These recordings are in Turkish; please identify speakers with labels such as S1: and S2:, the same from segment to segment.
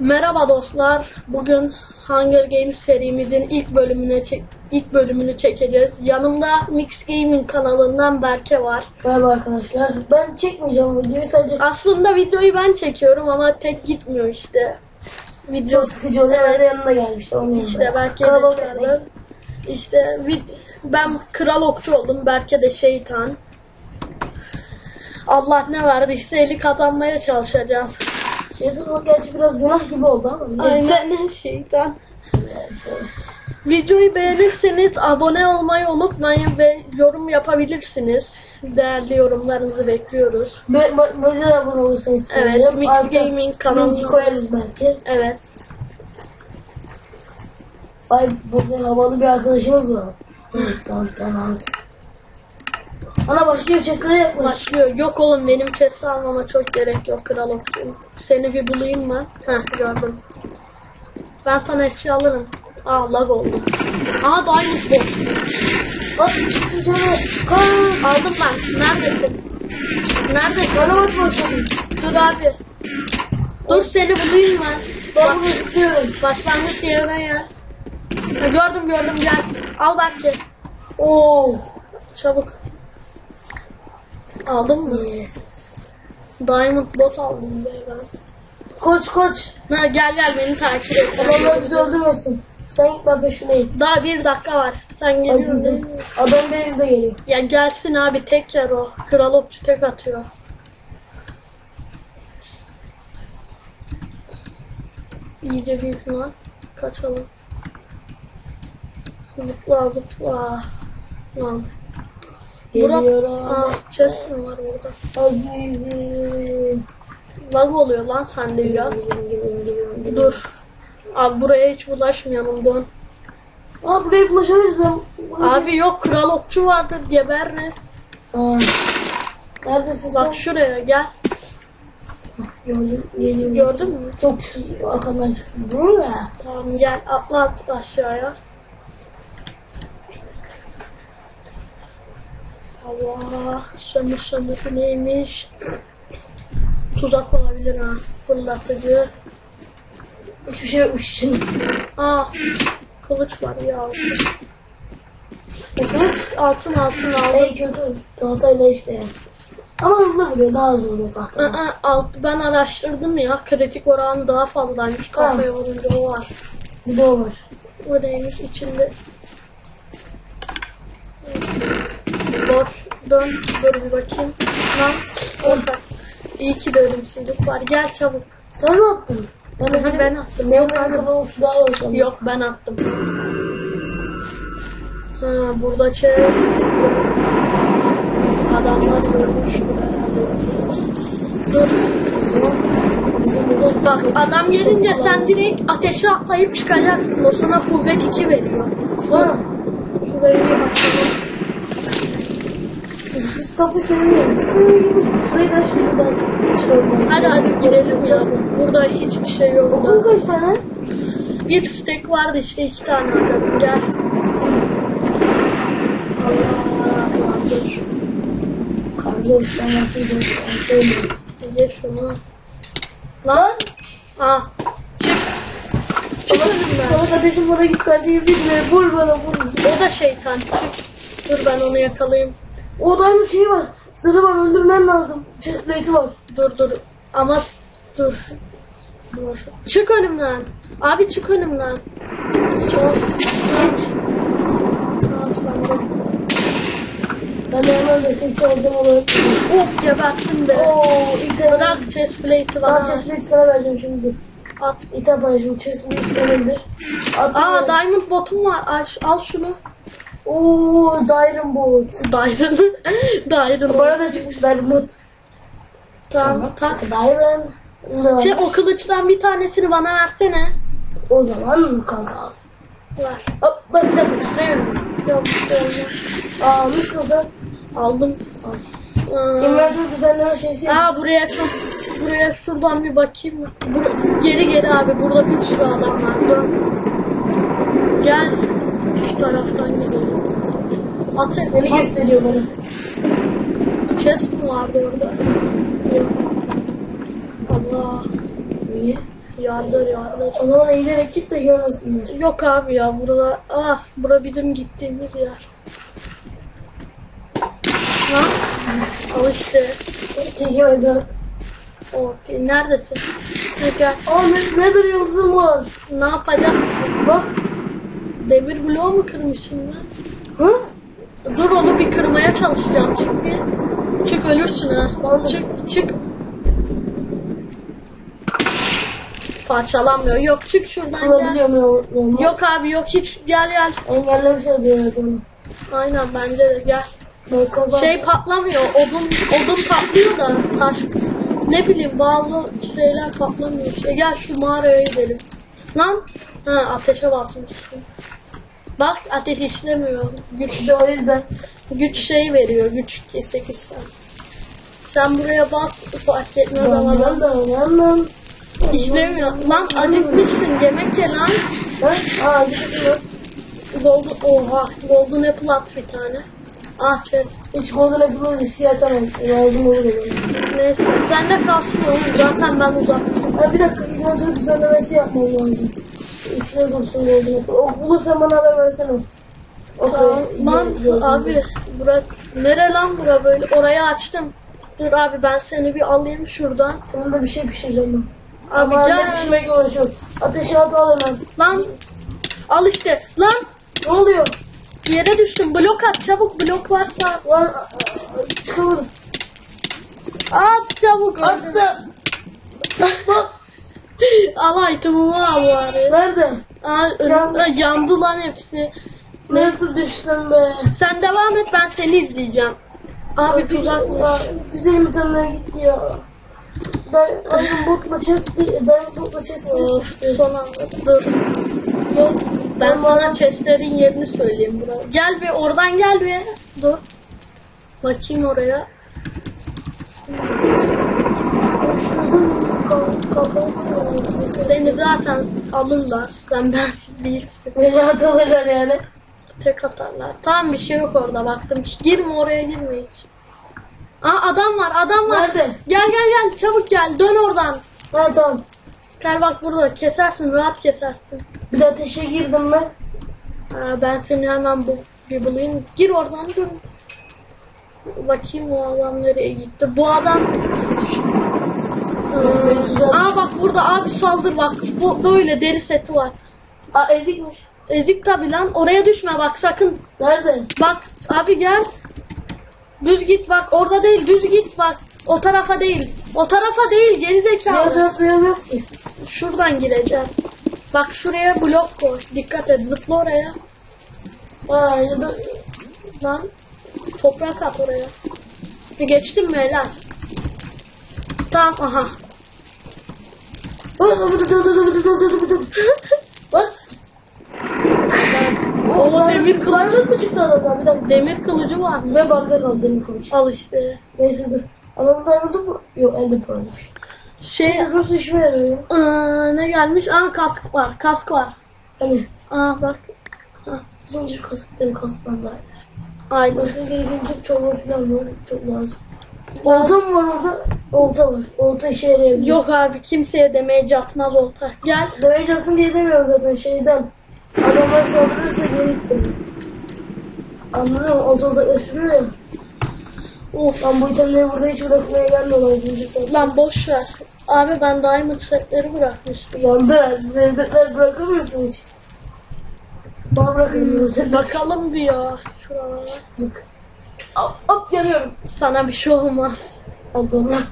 S1: Merhaba dostlar. Bugün Hunger Games serimizin ilk bölümüne çek ilk bölümünü çekeceğiz. Yanımda Mix Gaming kanalından Berke var.
S2: Merhaba arkadaşlar. Ben çekmeyeceğim videoyu sadece
S1: Aslında videoyu ben çekiyorum ama tek gitmiyor işte. Video
S2: çok sıkıcı oluyor. Ben de yanına gelmiştim. Onun
S1: işte. Berke
S2: Kalabalık
S1: de çağırdı. İşte ben kral okçu oldum. Berke de şeytan. Allah ne verdiyse eli kazanmaya çalışacağız.
S2: Sormak gerçi biraz günah gibi oldu ama.
S1: Aynen şeytan. Videoyu beğenirseniz abone olmayı unutmayın ve yorum yapabilirsiniz. Değerli yorumlarınızı bekliyoruz.
S2: Ma- Mazi'ye de abone olursanız
S1: Evet. Mix Gaming kanalına-
S2: koyarız belki.
S1: Evet.
S2: Ay burada havalı bir arkadaşımız var. tamam tamam. Ana başlıyor chestlere yaklaş.
S1: Başlıyor. Yok oğlum benim chest almama çok gerek yok kral okçuyum. Seni bir bulayım ben. Heh gördüm. Ben sana eşya alırım. Aa lag oldu. Aa diamond bot.
S2: Bak çıktı canım.
S1: Aldım ben. Neredesin? Neredesin?
S2: Bana bak başladım.
S1: Dur abi. Dur seni bulayım ben.
S2: Bunu zıplıyorum.
S1: Başlangıç yerine gel. Ha, gördüm gördüm gel. Al belki.
S2: Oo.
S1: Çabuk. Aldın mı?
S2: Yes.
S1: Diamond bot aldım be ben.
S2: Koç koç.
S1: Ha, gel gel beni takip et.
S2: Adamlar bizi öldürmesin. Sen git ben peşindeyim.
S1: Daha bir dakika var. Sen geliyorsun.
S2: Adam beni bizde geliyor.
S1: Ya gelsin abi tek yer o. Kral okçu tek atıyor. İyice büyük lan. Kaçalım. Zıpla zıpla. Lan.
S2: Geliyor
S1: Aa,
S2: abi.
S1: chest mi var orada?
S2: Azizim.
S1: Lag oluyor lan sende biraz.
S2: Geliyorum, geliyorum, geliyorum, geliyorum.
S1: Dur. Abi buraya hiç bulaşmayalım dön.
S2: Aa buraya bulaşabiliriz ben.
S1: Abi yok kral okçu vardır gebeririz.
S2: Aa. Neredesin sen?
S1: Bak şuraya gel.
S2: Gördüm. Geliyorum.
S1: Gördün mü?
S2: Çok pis arkamdan çıktı. Buraya.
S1: Tamam gel atla artık aşağıya. Allah sömür sömür neymiş? Tuzak olabilir ha. Fırlatıcı.
S2: Hiçbir şey yokmuş içinde.
S1: Aa kılıç var ya. Kılıç altın altın aldım.
S2: En kötü tahtayla işte. Ama hızlı vuruyor. Daha hızlı vuruyor tahta.
S1: Aa, alt, ben araştırdım ya kritik oranı daha fazlaymış kafaya vurunca o var.
S2: Bir de o var.
S1: O neymiş içinde. Boş dön dur bir bakayım. Lan orada. İyi ki de ölümsüzlük var. Gel çabuk.
S2: Sen mi attın? Ben,
S1: Aha, ben attım.
S2: Benim arkadan uçtu daha olsun.
S1: Yok ben attım. Ha, burada chest. Adamlar görmüştür herhalde. Dur.
S2: Bizim, bizim burada
S1: Bak adam gelince sen direkt ateşe atlayıp çıkacaksın. O sana kuvvet 2 veriyor.
S2: Ha,
S1: Şuraya bir bakalım.
S2: Biz kapıyı sevmiyoruz. Biz böyle girmiştik. Şurayı da şuradan çıkalım.
S1: Hadi hadi gidelim ya. Burada hiçbir şey yok.
S2: Okul kaç tane?
S1: Bir steak vardı işte iki tane harcadım. Gel. Allah yandır.
S2: Karca sen nasıl? Şöyle.
S1: Ye şunu. Lan. Ah. Çık. Çık önümden.
S2: Sana ateşim bana git kardeşim bilmiyorum. Vur bana vur.
S1: O da şeytan. Çık. Dur ben onu yakalayayım.
S2: O adamın şeyi var. Zırhı var öldürmen lazım. Chest plate'i var.
S1: Dur dur. Ama dur. Dur. Çık önümden. Abi çık önümden. Çok. Geç. Tamam sen de.
S2: Ben de hemen destekçi aldım onu.
S1: Of geberttim be.
S2: Oo item.
S1: Bırak chest plate'i
S2: Tamam
S1: bana.
S2: chest plate'i sana vereceğim şimdi dur.
S1: At.
S2: İtem paylaşım. Chest plate senindir.
S1: Aa diamond botum var. Al, al şunu.
S2: Oo Diron Boot.
S1: Diamond. Diamond.
S2: Bana da çıkmış Diron Boot.
S1: Tamam.
S2: Diron. Ne
S1: Şey o kılıçtan bir tanesini bana versene.
S2: O zaman kanka al.
S1: Ver.
S2: Hop ben bir dakika üstüne yürüdüm.
S1: Yok
S2: sen?
S1: Aldım. Aa,
S2: İnventör düzenleme şeysi.
S1: Aa buraya çok buraya şuradan bir bakayım. Bur- geri geri abi burada bir sürü adam var. Dön. Gel. Taraftan gidelim. Ateş.
S2: Seni gösteriyor bana.
S1: Chest mi vardı orada? Yok. Allah.
S2: Niye?
S1: Yardır yardır.
S2: O zaman eğilerek git de görmesinler.
S1: Yok abi ya burada ah bura bizim gittiğimiz yer. Ha? Al işte.
S2: Çekemedim.
S1: Okey. Neredesin? Gel.
S2: Aa ne, nedir yıldızım var?
S1: Ne yapacağız?
S2: Bak.
S1: Demir bloğu mu kırmışım ben?
S2: Hı?
S1: Dur onu bir kırmaya çalışacağım çık bir. Çık ölürsün ha.
S2: Tamam.
S1: Çık çık. Parçalanmıyor. Yok çık şuradan gel.
S2: Alabiliyorum ya.
S1: Yok abi yok hiç gel gel.
S2: Diyor bunu.
S1: Aynen bence de gel. Şey patlamıyor. Odun odun patlıyor da taş. Ne bileyim bazı şeyler patlamıyor. Şey, gel şu mağaraya gidelim. Lan ha ateşe basmışsın. Bak ateş işlemiyor. Güç
S2: o yüzden.
S1: güç şey veriyor. Güç 8 sen. Sen buraya bas fark etmez
S2: Lan
S1: ama
S2: lan lan lan lan.
S1: işlemiyor. Lan acıkmışsın yemek ye lan.
S2: Ha? Aa gidiyor.
S1: Golden, oha golden apple at bir tane. Ah chest.
S2: Hiç golden apple'ın riski atamam. Lazım olur benim.
S1: Neyse sen de kalsın oğlum zaten ben uzaktım.
S2: Ha bir dakika inventörü düzenlemesi yapmam lazım. Üçüne dursun golden apple. O bulursan bana haber versene. Okey.
S1: Tamam lan abi bura nere lan bura böyle orayı açtım. Dur abi ben seni bir alayım şuradan.
S2: Fırında bir şey pişireceğim ben.
S1: Abi
S2: Ama
S1: gel.
S2: anne pişirmekle uğraşıyorum. Ateşe at al hemen.
S1: Lan al işte lan
S2: Ne oluyor?
S1: yere düştüm blok at çabuk blok varsa
S2: Lan çıkamadım.
S1: at çabuk.
S2: Attım.
S1: al item'ımı al bari.
S2: Nerede?
S1: Aa,
S2: Yandı.
S1: yandı lan hepsi.
S2: Nasıl düştüm be?
S1: Sen devam et ben seni izleyeceğim. Abi tuzak var.
S2: Güzelim tane gitti ya. Diamond Boot'la chest Diamond Boot'la chest çıktı.
S1: son anda dur.
S2: Gel.
S1: Ben sana chestlerin yerini söyleyeyim buraya. Gel bir oradan gel bir. Dur. Bakayım oraya. Beni zaten alırlar. Sen bensiz değilsin.
S2: Beni rahat alırlar yani.
S1: Tek atarlar. Tamam bir şey yok orada baktım. Girme oraya girme hiç. Aa adam var adam var.
S2: Nerede?
S1: Gel gel gel çabuk gel dön oradan.
S2: Ha tamam.
S1: Gel bak burada kesersin rahat kesersin.
S2: Bir de ateşe girdim ben.
S1: Aa, ben seni hemen bu, bir bulayım. Gir oradan dur. Bakayım bu adam nereye gitti. Bu adam Aa bak burada abi saldır bak. Bu böyle deri seti var.
S2: Aa ezikmiş.
S1: Ezik tabi lan. Oraya düşme bak sakın.
S2: Nerede?
S1: Bak abi gel. Düz git bak. Orada değil düz git bak. O tarafa değil. O tarafa değil geri zekalı. Şuradan gireceğim. Bak şuraya blok koy. Dikkat et zıpla oraya.
S2: Aa ya da
S1: Lan toprak at oraya. Geçtim mi helal? Tamam aha.
S2: Bak.
S1: O demir kılıç.
S2: Mı çıktı adamdan? Bir dakika.
S1: Demir kılıcı var mı?
S2: Ve bagda kaldı demir kılıç.
S1: Al işte.
S2: Neyse dur. Adamın diamond'ı mı? Yok ender pearl'mış.
S1: Şey
S2: Neyse dursun işime yarıyor.
S1: ıı, ne gelmiş? Aa kask var. Kask var.
S2: Hani
S1: Aa bak.
S2: zincir kaskları kasktan daha iyi.
S1: Aynen.
S2: Başka gerekilecek çorba falan var. Çok lazım. Olta mı var orada? Olta var. Olta işe yarayabilir.
S1: Yok abi kimseye demeye atmaz olta. Gel.
S2: Demeye çalışsın diye demiyorum zaten şeyden. Adamlar saldırırsa geri ittim. Anladın mı? Olta uzaklaştırıyor ya.
S1: Of.
S2: Lan bu itemleri burada hiç bırakmaya gelmiyorlar zincirler.
S1: Lan boş ver. Abi ben diamond setleri bırakmıştım.
S2: Yandı. Lezzetler bırakır mısın hiç? Bana bırakın lezzetler.
S1: Bakalım bir ya. Şuralara.
S2: Bak. Hop hop yanıyorum.
S1: Sana bir şey olmaz.
S2: Adamlar.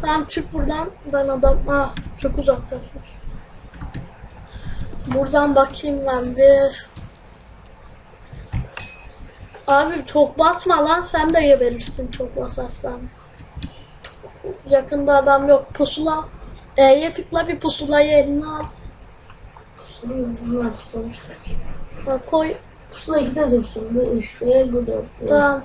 S1: Tamam çık buradan. Ben adam... Ah çok uzaklaşmış. Buradan bakayım ben bir. Abi çok basma lan sen de geberirsin çok basarsan. Yakında adam yok. Pusula. E'ye tıkla bir pusulayı eline al.
S2: Pusulayı bunlar pusulamış
S1: koy.
S2: Pusula ikide dursun. Bu üçte, bu dörtte.
S1: Tamam.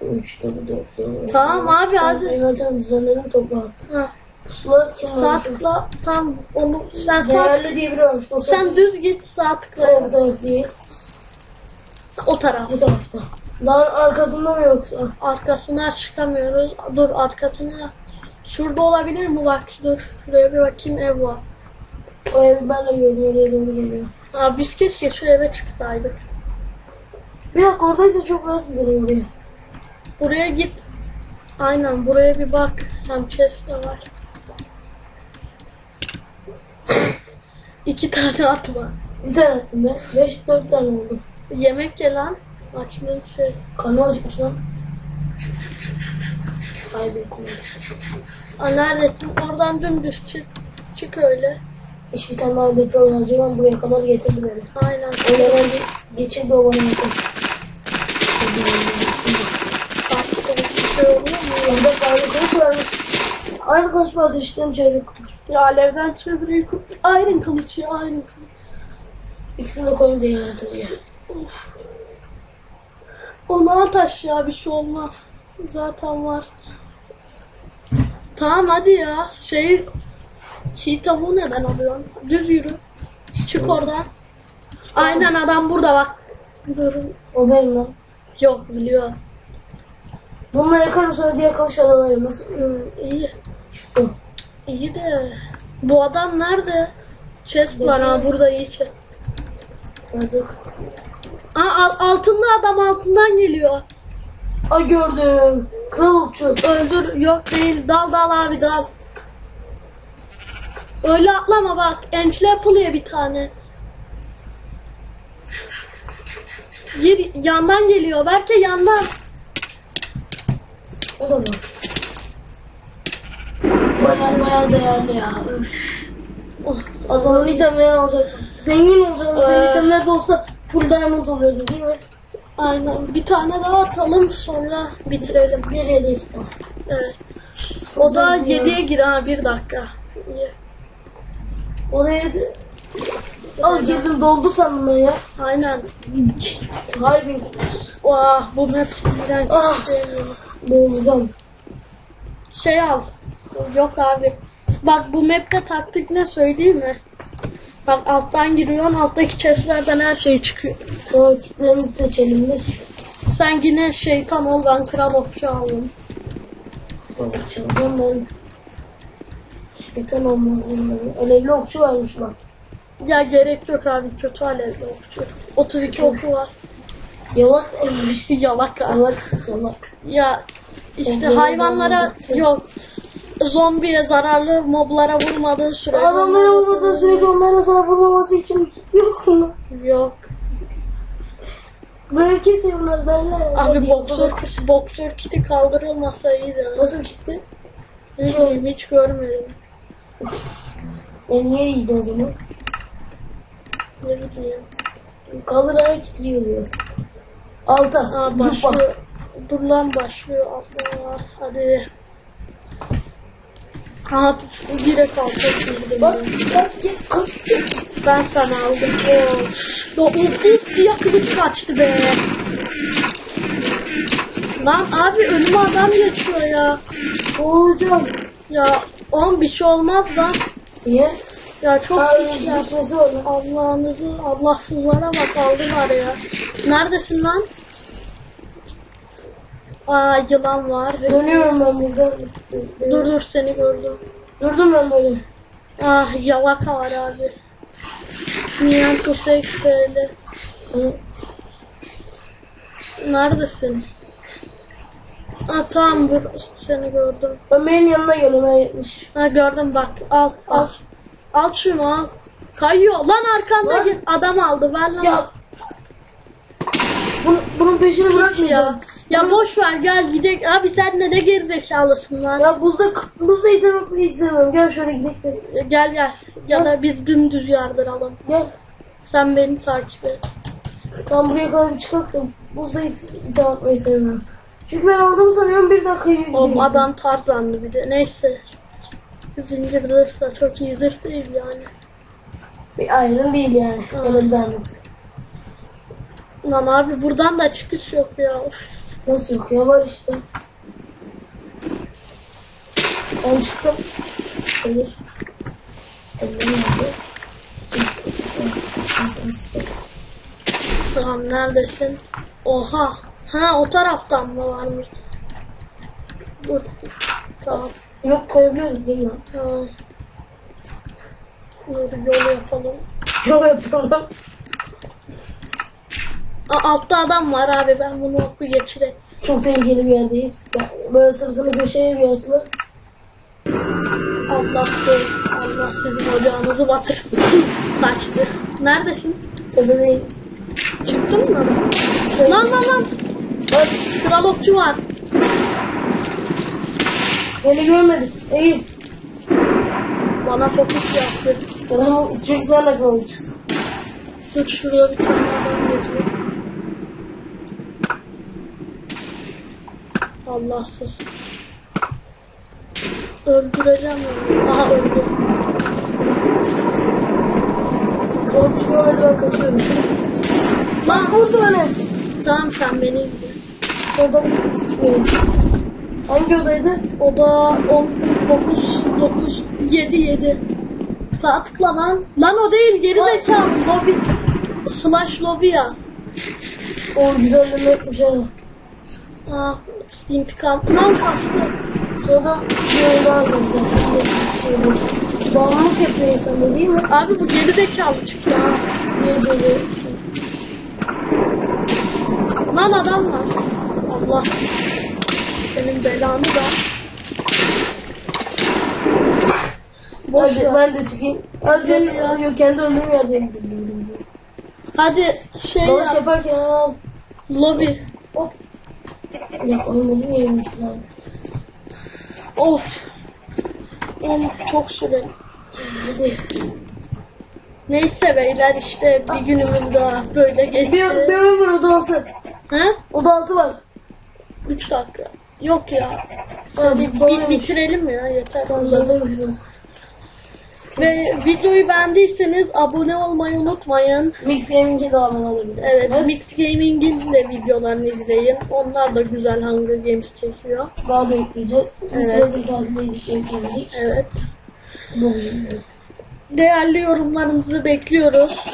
S2: Bu üçte, bu dörtte.
S1: Tamam abi, hadi.
S2: Envanterin düzenlerini topla at.
S1: Ha,
S2: Pusula kim
S1: sağ tıkla. Tam onu sen sağ
S2: Değerli diye biri varmış.
S1: Sen düz git sağ tıkla.
S2: Hayır bu taraf değil.
S1: O taraf.
S2: Bu tarafta. Daha arkasında mı yoksa?
S1: Arkasına çıkamıyoruz. Dur arkasına Şurada olabilir mi? Bak dur. Şuraya bir bakayım ev var.
S2: O ev benle görünüyor diye doğru geliyor.
S1: Aa, biz keşke şu eve çıksaydık.
S2: Bir dakika oradaysa çok rahat gidelim oraya.
S1: Buraya git. Aynen buraya bir bak. Hem chest de var. İki tane at var.
S2: Bir tane attım ben. Beş dört tane oldu.
S1: Yemek ye lan. Açlığın şey.
S2: Karnım acıkmış lan. Ay bir konuş.
S1: Aa, neredesin? Oradan dümdüz çık. Çık öyle.
S2: Hiçbir tane daha deprem olacak ben buraya kadar getirdi beni.
S1: Aynen.
S2: O yalan geçirdi o bana yakın.
S1: Başka bir şey oluyor mu?
S2: Orada. Aynı kılıç mı ateşten kılıç.
S1: Ya alevden çevreyi kut. Ayrın kılıç ya ayrın kılıç.
S2: İkisini de koyayım diye yarattım ya.
S1: Ona at aşağı bir şey olmaz. Zaten var. Tamam hadi ya. Şey çiğ tavuğu neden alıyorsun? Düz yürü. Çık oradan. Aynen adam burada bak. Durun.
S2: O benim lan.
S1: Yok biliyor.
S2: Bununla yakarım sonra diğer kılıç alayım. Nasıl?
S1: Hmm, iyi.
S2: Tamam.
S1: İyi de. Bu adam nerede? Chest var ha burada iyi chest.
S2: Hadi.
S1: Aa, al- altında adam altından geliyor.
S2: Ay gördüm. Kral okçu.
S1: Öldür. Yok değil. Dal dal abi dal. Öyle atlama bak. Enchli yapılıyor bir tane. Gir, yandan geliyor. Belki yandan.
S2: O da mı? Baya baya değerli ya. Üf.
S1: Oh,
S2: Adamın itemleri olacak. Zengin. Mesela
S1: Ee.
S2: itemler de olsa full diamond oluyordu değil mi?
S1: aynen. Bir tane daha atalım sonra bitirelim.
S2: Bir tane.
S1: Evet. O da. 7'ye gir ha bir dakika. İyi.
S2: O da yedi. Al girdim doldu sandım ben ya.
S1: Aynen.
S2: Hay bin kutus.
S1: Vah bu map iğrenç.
S2: Ah.
S1: sevmiyorum.
S2: Boğulacağım.
S1: Şey al. Yok abi. Bak bu map'te taktik ne söyleyeyim mi? Bak alttan giriyorsun alttaki chestlerden her şey çıkıyor.
S2: Tamam kitlerimizi seçelim biz.
S1: Sen yine şeytan ol ben kral okçu aldım.
S2: Çalacağım ben. Şeytan olmaz. Alevli okçu varmış bak.
S1: Ya gerek yok abi kötü alevli okçu. 32 okçu var.
S2: Yalak olmuş.
S1: Yalak abi.
S2: Yalak yalak.
S1: Ya işte hayvanlara yok. Zombiye zararlı moblara vurmadığın sürece.
S2: Adamlara vurmadığın sürece onların sana vurmaması için bir kit yok mu?
S1: Yok.
S2: Böyle kimse vurmaz derler.
S1: Abi boksör, boksör kiti kaldırılmasa iyi de.
S2: Nasıl gitti?
S1: Ne bileyim hiç görmedim.
S2: E niye iyiydi o zaman?
S1: Ne bileyim.
S2: Kaldırarak kitliyor diyor. Alta.
S1: Aa başlıyor. Dur lan başlıyor. Allah. Hadi. Aha direkt alta girdim.
S2: Bak bak git kastı.
S1: Ben sana aldım. Oo. Ya uf uf diye kılıç kaçtı be. Lan abi önüme adam geçiyor ya.
S2: Boğulacağım.
S1: Ya oğlum bir şey olmaz lan.
S2: Niye?
S1: Ya çok
S2: sesi var. lan.
S1: Allah'ınızı Allahsızlara bak aldılar ya. Neredesin lan? Aa yılan var.
S2: Dönüyorum ben burada.
S1: Dur dur seni gördüm.
S2: Durdum ben böyle.
S1: Ah yalaka var abi. Niyan Kusek böyle. Neredesin? Aa tamam dur seni gördüm.
S2: Ömer'in yanına geliyorum ben 70.
S1: Ha gördüm bak al al. Al şunu al. Kayıyor. Lan arkanda
S2: Lan.
S1: git. Adam aldı ver lan.
S2: Ya. Bunu, bunun peşini bırakmayacağım.
S1: ya. Ya boş ver gel gidelim. Abi sen ne de gerizekalısın lan.
S2: Ya buzda buzda yapmayı hiç sevmiyorum. Gel şöyle gidelim.
S1: Gel gel. Ya da biz dümdüz yardıralım.
S2: Gel.
S1: Sen beni takip et.
S2: Tam buraya kadar da buzda hiç atmayı sevmiyorum. Çünkü ben orada sanıyorum bir dakika gidiyor.
S1: Oğlum adam tarzandı bir de. Neyse. Zincir zırhsa çok iyi zırh değil yani.
S2: Bir iron değil yani.
S1: Hı.
S2: Ya da bir diamond.
S1: Lan abi buradan da çıkış yok ya. Of.
S2: Nasıl yok ya var işte. Ben çıktım. Hayır. Ellerim nerede? Siz, sen, sen, sen, sen.
S1: Tamam neredesin? Oha. Ha o taraftan mı varmış? Dur. Tamam.
S2: Yok koyabiliyorduk değil mi?
S1: Ha. Dur yolu yapalım.
S2: Yok yapalım.
S1: Aa, altta adam var abi ben bunu oku geçireyim.
S2: Çok tehlikeli bir yerdeyiz. Böyle sırtını köşeye bir yaslı.
S1: Allah siz, Allah sizin ocağınızı batırsın. Kaçtı. Neredesin?
S2: Tepedeyim.
S1: Çıktın mı?
S2: Sen...
S1: Lan lan lan.
S2: Bak
S1: Kral okçu var.
S2: Beni görmedin. İyi.
S1: Bana fokus yaptı.
S2: Sana sen de kalmışsın.
S1: Dur şurada bir tane adam geziyor. Allahsız. Öldüreceğim onu. Aha öldü.
S2: Kalıpçı görmedi ben kaçıyorum.
S1: Lan
S2: Vurdu beni.
S1: tamam sen beni izle.
S2: Sen tabii beni. Hangi odaydı?
S1: O da 10, 9, 9, 7, 7. Sağ tıkla lan. Lan o değil geri zekalı. Lobby. Slash lobby yaz.
S2: O güzelleme yapmış ha.
S1: Aa, intikam. Lan kastı.
S2: Sonra da bir oyun daha atacağım. Çok bir şey bu. Bağımlılık yapıyor insanda değil mi?
S1: Abi bu geri zekalı çıktı ha.
S2: Niye dedi?
S1: Lan adam var. Allah. Senin belanı da. Boş
S2: Hadi
S1: ver.
S2: ben de çıkayım. Hadi sen yok kendi öldüğüm yerdeyim.
S1: Hadi şey
S2: Dalış
S1: yap.
S2: yaparken al.
S1: Lobi.
S2: Hop. Ya ölmedim yerim falan.
S1: Of. Oğlum çok süreli.
S2: Hadi.
S1: Neyse beyler işte bir günümüz daha böyle geçti.
S2: Bir, bir var oda altı.
S1: Ha?
S2: Oda altı var.
S1: 3 dakika. Yok ya. Bir,
S2: doğruymuş.
S1: bitirelim ya yeter.
S2: Zaten
S1: Ve videoyu beğendiyseniz abone olmayı unutmayın.
S2: Mix Gaming'e de abone olabilirsiniz.
S1: Evet, Mix Gaming'in de videolarını izleyin. Onlar da güzel Hunger Games çekiyor.
S2: Daha da ekleyeceğiz. Bir
S1: Evet.
S2: süredir tatildeydik ekleyebildik.
S1: Evet. Değerli yorumlarınızı bekliyoruz.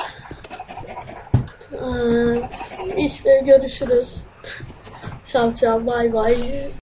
S1: Ee, işte görüşürüz. Çav çav bay bay.